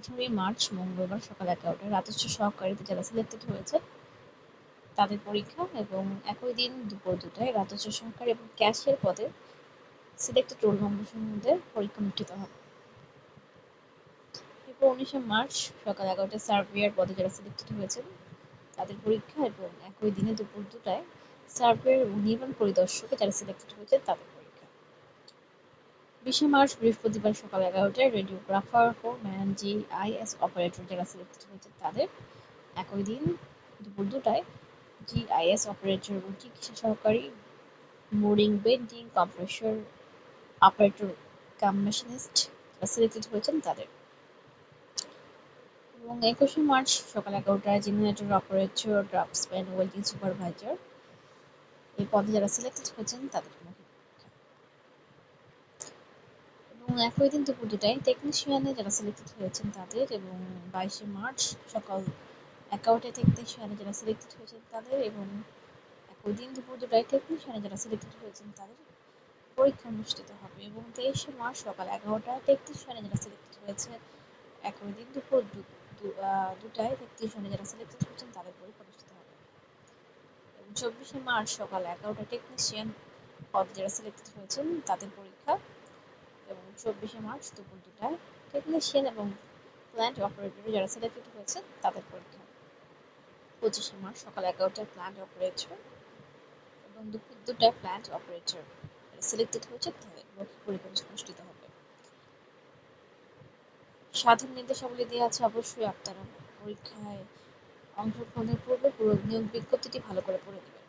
আঠারোই মার্চ, মঙ্গলবার সকাল এগারোটায়। রাজস্ব সহকারীতে যারা সিলেক্টেড হয়েছে তাদের পরীক্ষা এবং একই দিন দুপুর দুটায় রাজস্ব সহকারী এবং ক্যাশিয়ার পদে সিলেক্টেড রোল নম্বর সমূহদের পরীক্ষা অনুষ্ঠিত হবে এরপর উনিশে মার্চ সকাল এগারোটায় সার্ভেয়ার পদে যারা সিলেক্টেড হয়েছেন, তাদের পরীক্ষা এবং একই দিনে দুপুর দুটায় সার্ভেয়ার নির্মাণ পরিদর্শকে যারা সিলেক্টেড হয়েছে তাদের বিশে মার্চ বৃহস্পতিবার সকাল এগারোটায় radiographer foreman G IS operator যারা সিলেক্টেড হয়েছে তাদের। একই দিন দুপুর দুটায় জিআইএস অপারেটর এবং চিকিৎসা সহকারী? Mooring bending compressor operator cum machinist selected হয়েছেন তাদের। এবং একুশে মার্চ সকাল এগারোটায় generator operator draftsman welding supervisor এই পদে যারা সিলেক্টেড হয়েছেন তাদের মৌখিক পরীক্ষা এবং একই দিন দুপুর দুটায় টেকনিশিয়ানে যারা সিলেক্টেড হয়েছেন তাদের এবং বাইশে মার্চ সকাল এগারোটায় টেকনিশিয়ানে যারা সিলেক্টেড হয়েছেন তাদের এবং একই দিন দুপুর দুটায় টেকনিশিয়ানে যারা সিলেক্টেড হয়েছেন তাদের পরীক্ষা অনুষ্ঠিত হবে এবং তেইশে মার্চ সকাল এগারোটায় টেকনিশিয়ানে যারা সিলেক্টেড হয়েছে, একই দিন দুপুর দুটায় টেকনিশিয়ানে যারা সিলেক্টেড হয়েছেন তাদের পরীক্ষা অনুষ্ঠিত হবে। এবং চব্বিশে মার্চ সকাল এগারোটায় টেকনিশিয়ান পদে যারা সিলেক্টেড হয়েছেন তাদের পরীক্ষা চব্বিশে মার্চ দুপুর দুটায় টেকনিশিয়ান এবং প্ল্যান্ট অপারেটর যারা সিলেক্টেড হয়েছে, তাদের পরীক্ষা। পঁচিশে মার্চ সকাল এগারোটায় প্ল্যান্ট অপারেটর এবং দুপুর দুটায় প্ল্যান্ট অপারেটর সিলেক্টেড হয়েছে, তাদের মৌখিক পরীক্ষা অনুষ্ঠিত হবে। সাধারণ নির্দেশাবলী দেওয়া আছে অবশ্যই আপনারা পরীক্ষায় অংশগ্রহণের পূর্বে পুরো নিয়োগ বিজ্ঞপ্তিটি ভালো করে পড়ে নেবেন।